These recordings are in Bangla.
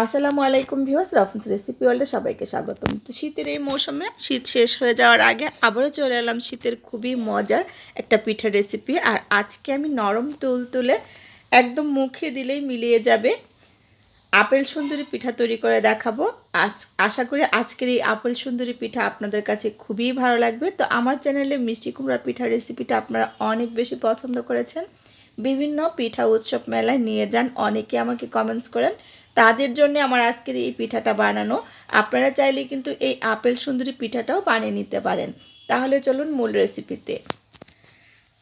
আসসালামু আলাইকুম ভিউয়ার্স, রফন্স রেসিপি ওয়ার্ল্ডে সবাইকে স্বাগতম। তো শীতের এই মৌসুমে শীত শেষ হয়ে যাওয়ার আগে আবারও চলে এলাম শীতের খুবই মজার একটা পিঠার রেসিপি আর আজকে আমি নরম তুল তুলে একদম মুখে দিলেই মিলিয়ে যাবে আপেল সুন্দরী পিঠা তৈরি করে দেখাবো। আজ আশা করি আজকের এই আপেল সুন্দরী পিঠা আপনাদের কাছে খুবই ভালো লাগবে। তো আমার চ্যানেলে মিষ্টি কুমড়ার পিঠার রেসিপিটা আপনারা অনেক বেশি পছন্দ করেছেন। বিভিন্ন পিঠা উৎসব মেলায় নিয়ে যান। অনেকে আমাকে কমেন্টস করেন, তাদের জন্য আমার আজকের এই পিঠাটা বানানো। আপনারা চাইলে কিন্তু এই আপেল সুন্দরী পিঠাটাও বানিয়ে নিতে পারেন। তাহলে চলুন মূল রেসিপিতে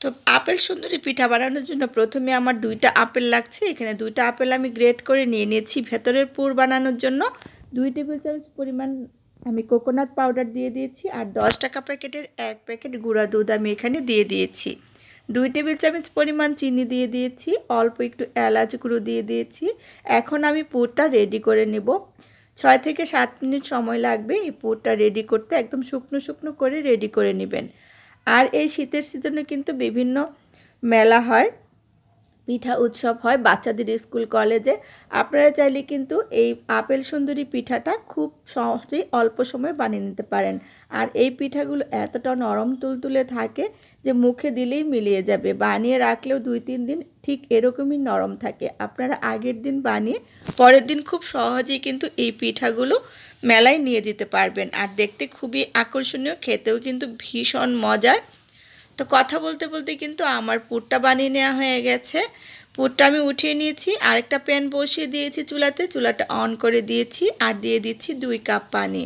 তো আপেল সুন্দরী পিঠা বানানোর জন্য প্রথমে আমার দুইটা আপেল লাগছে। এখানে দুইটা আপেল আমি গ্রেট করে নিয়ে নিয়েছি। ভেতরের পুর বানানোর জন্য দুই টেবিল চামচ পরিমাণ আমি কোকোনাট পাউডার দিয়ে দিয়েছি আর দশ টাকা প্যাকেটের এক প্যাকেট গুঁড়া দুধ আমি এখানে দিয়ে দিয়েছি। দুই টেবিল চামচ পরিমাণ চিনি দিয়ে দিয়েছি, অল্প একটু এলাচ গুঁড়ো দিয়ে দিয়েছি। এখন আমি পুরটা রেডি করে নেব। ছয় থেকে সাত মিনিট সময় লাগবে এই পুরটা রেডি করতে, একদম শুকনো শুকনো করে রেডি করে নেবেন। আর এই শীতের সিজনে কিন্তু বিভিন্ন মেলা হয়। পিঠা উৎসব হয় বাচ্চাদের স্কুল, কলেজে। আপনারা চাইলে কিন্তু এই আপেল সুন্দরী পিঠাটা খুব সহজেই অল্প সময় বানিয়ে নিতে পারেন। আর এই পিঠাগুলো এতটা নরম তুলতুলে থাকে যে মুখে দিলেই মিলিয়ে যাবে। বানিয়ে রাখলেও দুই তিন দিন ঠিক এরকমই নরম থাকে। আপনারা আগের দিন বানিয়ে পরের দিন খুব সহজেই কিন্তু এই পিঠাগুলো মেলায় নিয়ে যেতে পারবেন। আর দেখতে খুবই আকর্ষণীয়, খেতেও কিন্তু ভীষণ মজার। তো কথা বলতে বলতে কিন্তু আমার পুরটা বানিয়ে নেওয়া হয়ে গেছে। পুরটা আমি উঠিয়ে নিয়েছি, আরেকটা প্যান বসিয়ে দিয়েছি চুলাতে। চুলাটা অন করে দিয়েছি আর দিয়ে দিচ্ছি দুই কাপ পানি।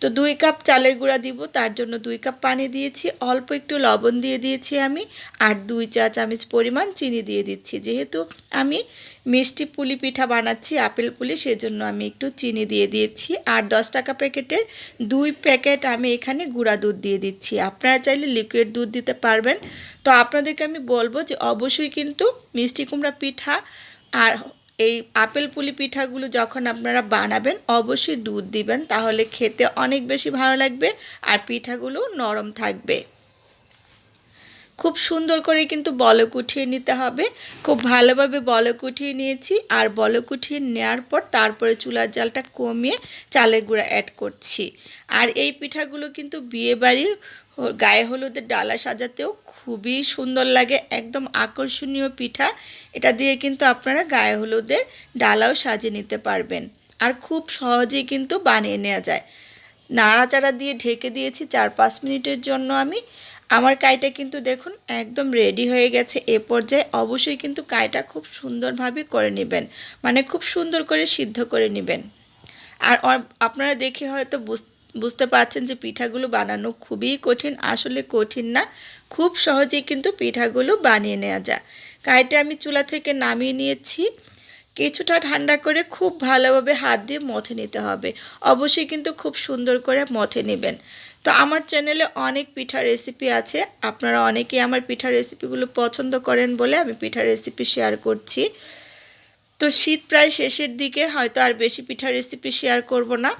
তো দুই কাপ চালের গুঁড়া দিব, তার জন্য দুই কাপ পানি দিয়েছি, অল্প একটু লবণ দিয়ে দিয়েছি আমি, আর দুই চা চামচ পরিমাণ চিনি দিয়ে দিচ্ছি। যেহেতু আমি মিষ্টি পুলি পিঠা বানাচ্ছি, আপেল পুলি, সেজন্য আমি একটু চিনি দিয়ে দিয়েছি, আর দশ টাকা প্যাকেটের দুই প্যাকেট আমি এখানে গুঁড়া দুধ দিয়ে দিচ্ছি। আপনারা চাইলে লিকুইড দুধ দিতে পারবেন। তো আপনাদেরকে আমি বলব যে, অবশ্যই কিন্তু মিষ্টি কুমড়া পিঠা আর এই আপেল পুলি পিঠাগুলো যখন আপনারা বানাবেন, অবশ্যই দুধ দিবেন, তাহলে খেতে অনেক বেশি ভালো লাগবে আর পিঠাগুলো নরম থাকবে। খুব সুন্দর করে কিন্তু বলক উঠিয়ে নিতে হবে। খুব ভালোভাবে বলক উঠিয়ে নিয়েছি আর বলক উঠিয়ে নেওয়ার পর তারপরে চুলার জালটা কমিয়ে চালের গুঁড়া অ্যাড করছি। আর এই পিঠাগুলো কিন্তু বিয়েবাড়ির গায়ে হলুদের ডালা সাজাতেও খুবই সুন্দর লাগে, একদম আকর্ষণীয় পিঠা। এটা দিয়ে কিন্তু আপনারা গায়ে হলুদের ডালাও সাজিয়ে নিতে পারবেন আর খুব সহজেই কিন্তু বানিয়ে নেওয়া যায়। নাড়াচাড়া দিয়ে ঢেকে দিয়েছি চার পাঁচ মিনিটের জন্য আমি। আমার কাইটা কিন্তু দেখুন একদম রেডি হয়ে গেছে। এ পর্যায়ে অবশ্যই কিন্তু কাইটা খুব সুন্দরভাবে করে নেবেন মানে খুব সুন্দর করে সিদ্ধ করে নেবেন। আর আপনারা দেখে হয়তো বুঝতে পারছেন যে পিঠাগুলো বানানো খুবই কঠিন, আসলে কঠিন না, খুব সহজেই কিন্তু পিঠাগুলো বানিয়ে নেওয়া যায়। কাইটা আমি চুলা থেকে নামিয়ে নিয়েছি। কিছুটা ঠান্ডা করে খুব ভালোভাবে হাত দিয়ে মথে নিতে হবে। অবশ্যই কিন্তু খুব সুন্দর করে মথে নেবেন। তো আমার চ্যানেলে অনেক পিঠার রেসিপি আছে। আপনারা অনেকেই আমার পিঠার রেসিপিগুলো পছন্দ করেন বলে আমি পিঠার রেসিপি শেয়ার করছি। তো শীত প্রায় শেষের দিকে, হয়তো আর বেশি পিঠার রেসিপি শেয়ার করব না।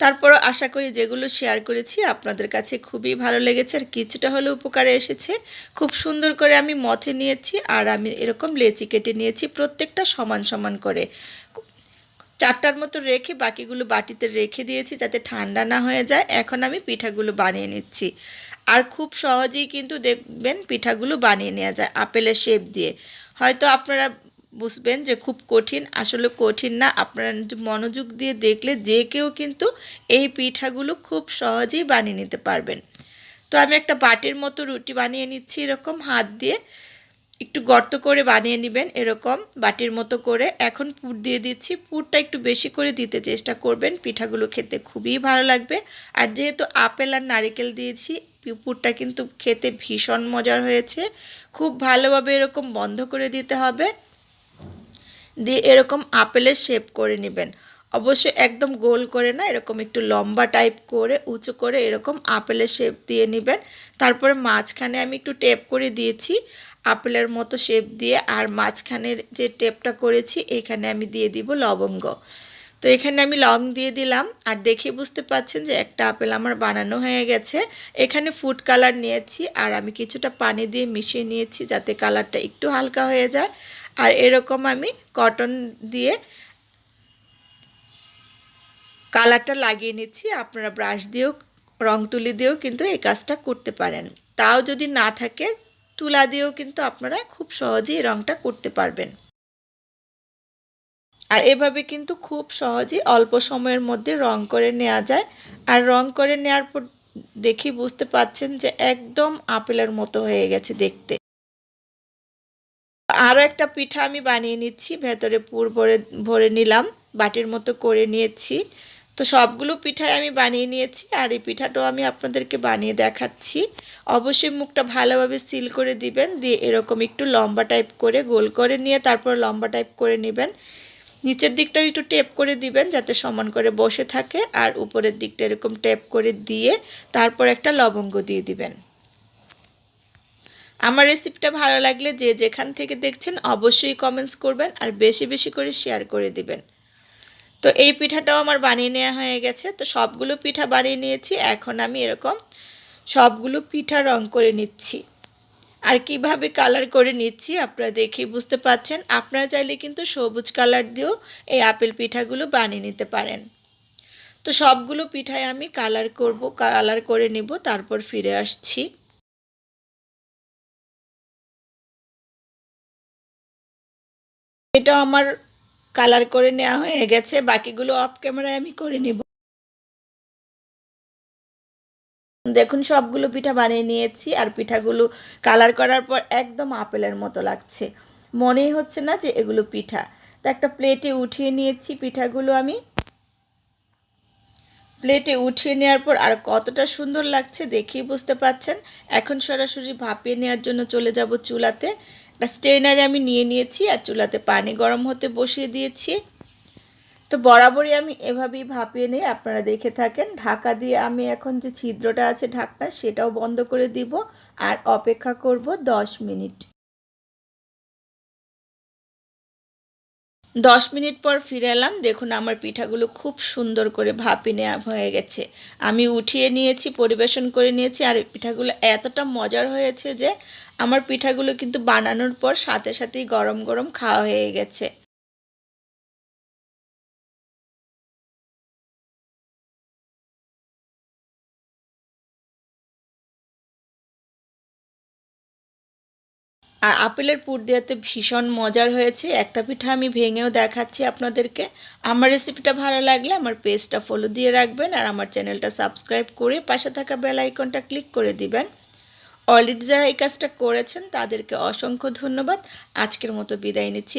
তারপরও আশা করি যেগুলো শেয়ার করেছি আপনাদের কাছে খুবই ভালো লেগেছে আর কিছুটা হলেও উপকারে এসেছে। খুব সুন্দর করে আমি মথে নিয়েছি আর আমি এরকম লেচি কেটে নিয়েছি প্রত্যেকটা সমান সমান করে। চারটার মতো রেখে বাকিগুলো বাটিতে রেখে দিয়েছি যাতে ঠান্ডা না হয়ে যায়। এখন আমি পিঠাগুলো বানিয়ে নিচ্ছি। আর খুব সহজেই কিন্তু দেখবেন পিঠাগুলো বানিয়ে নেওয়া যায় আপেলের শেপ দিয়ে। হয়তো আপনারা বুঝবেন যে খুব কঠিন, আসলে কঠিন না। আপনারা মনোযোগ দিয়ে দেখলে যে কেউ কিন্তু এই পিঠাগুলো খুব সহজেই বানিয়ে নিতে পারবেন। তো আমি একটা বাটির মতো রুটি বানিয়ে নিচ্ছি এরকম, হাত দিয়ে। একটু গর্ত করে বানিয়ে নেবেন এরকম বাটির মতো করে। এখন পুর দিয়ে দিচ্ছি, পুরটা একটু বেশি করে দিতে চেষ্টা করবেন। পিঠাগুলো খেতে খুবই ভালো লাগবে। আর যেহেতু আপেল আর নারিকেল দিয়েছি পুরটা কিন্তু খেতে ভীষণ মজার হয়েছে। খুব ভালোভাবে এরকম বন্ধ করে দিতে হবে। দিয়ে এরকম আপেলের শেপ করে নেবেন। অবশ্য একদম গোল করে না, এরকম একটু লম্বা টাইপ করে, উঁচু করে এরকম আপেলের শেপ দিয়ে নেবেন। তারপরে মাঝখানে আমি একটু টেপ করে দিয়েছি আপেলের মতো শেপ দিয়ে, আর মাঝখানের যে টেপটা করেছি, এখানে আমি দিয়ে দিব লবঙ্গ। তো এখানে আমি লং দিয়ে দিলাম আর দেখে বুঝতে পাচ্ছেন যে একটা আপেল আমার বানানো হয়ে গেছে। এখানে ফুড কালার নিয়েছি আর আমি কিছুটা পানি দিয়ে মিশিয়ে নিয়েছি যাতে কালারটা একটু হালকা হয়ে যায়। আর এরকম আমি কটন দিয়ে কালারটা লাগিয়ে নিচ্ছি। আপনারা ব্রাশ দিয়েও, রং তুলি দিয়েও কিন্তু এই কাজটা করতে পারেন। তাও যদি না থাকে, তুলা দিয়েও কিন্তু আপনারা খুব সহজেই রংটা করতে পারবেন। আর এভাবে কিন্তু খুব সহজেই অল্প সময়ের মধ্যে রং করে নেওয়া যায়। আর রং করে নেওয়ার পর দেখি বুঝতে পাচ্ছেন যে একদম আপেলের মতো হয়ে গেছে দেখতে। আরও একটা পিঠা আমি বানিয়ে নিচ্ছি, ভেতরে পুর ভরে ভরে নিলাম, বাটির মতো করে নিয়েছি। তো সবগুলো পিঠাই আমি বানিয়ে নিয়েছি আর এই পিঠাটাও আমি আপনাদেরকে বানিয়ে দেখাচ্ছি। অবশ্যই মুখটা ভালোভাবে সিল করে দিবেন, দিয়ে এরকম একটু লম্বা টাইপ করে গোল করে নিয়ে তারপর লম্বা টাইপ করে নেবেন। নিচের দিকটাও একটু টেপ করে দিবেন যাতে সমান করে বসে থাকে, আর উপরের দিকটা এরকম টেপ করে দিয়ে তারপর একটা লবঙ্গ দিয়ে দিবেন। আমার রেসিপিটা ভালো লাগলে যে যেখান থেকে দেখছেন অবশ্যই কমেন্টস করবেন আর বেশি বেশি করে শেয়ার করে দিবেন। তো এই পিঠাটাও আমার বানিয়ে নেওয়া হয়ে গেছে। তো সবগুলো পিঠা বানিয়ে নিয়েছি। এখন আমি এরকম সবগুলো পিঠা রং করে নিচ্ছি। আর কীভাবে কালার করে নিচ্ছি আপনারা দেখেই বুঝতে পাচ্ছেন আপনারা চাইলে কিন্তু সবুজ কালার দিয়েও এই আপেল পিঠাগুলো বানিয়ে নিতে পারেন। তো সবগুলো পিঠায় আমি কালার করব কালার করে নিব, তারপর ফিরে আসছি। এটা আমার কালার করে নেওয়া হয়ে গেছে, বাকিগুলো অফ ক্যামেরায় আমি করে নিব। দেখুন, সবগুলো পিঠা বানিয়ে নিয়েছি আর পিঠাগুলো কালার করার পর একদম আপেলের মতো লাগছে। মনেই হচ্ছে না যে এগুলো পিঠা। তো একটা প্লেটে উঠিয়ে নিয়েছি পিঠাগুলো আমি। প্লেটে উঠিয়ে নেওয়ার পর আর কতটা সুন্দর লাগছে দেখেই বুঝতে পাচ্ছেন। এখন সরাসরি ভাপিয়ে নেওয়ার জন্য চলে যাব চুলাতে। একটা স্টেনারে আমি নিয়ে নিয়েছি আর চুলাতে পানি গরম হতে বসিয়ে দিয়েছি। তো বরাবরই আমি এভাবেই ভাপিয়ে নিই, আপনারা দেখে থাকেন। ঢাকা দিয়ে আমি এখন যে ছিদ্রটা আছে ঢাকনা, সেটাও বন্ধ করে দিব আর অপেক্ষা করব দশ মিনিট। দশ মিনিট পর ফিরে এলাম। দেখুন, আমার পিঠাগুলো খুব সুন্দর করে ভাপি নেওয়া হয়ে গেছে। আমি উঠিয়ে নিয়েছি, পরিবেশন করে নিয়েছি আর পিঠাগুলো এতটা মজার হয়েছে যে আমার পিঠাগুলো কিন্তু বানানোর পর সাথে সাথেই গরম গরম খাওয়া হয়ে গেছে। আর আপেলের পুর দেওয়াতে ভীষণ মজার হয়েছে। একটা পিঠা আমি ভেঙেও দেখাচ্ছি আপনাদেরকে। আমার রেসিপিটা ভালো লাগলে আমার পেজটা ফলো দিয়ে রাখবেন আর আমার চ্যানেলটা সাবস্ক্রাইব করে পাশে থাকা বেল আইকনটা ক্লিক করে দিবেন। অলরেডি যারা এই কাজটা করেছেন, তাদেরকে অসংখ্য ধন্যবাদ। আজকের মতো বিদায় নিচ্ছি।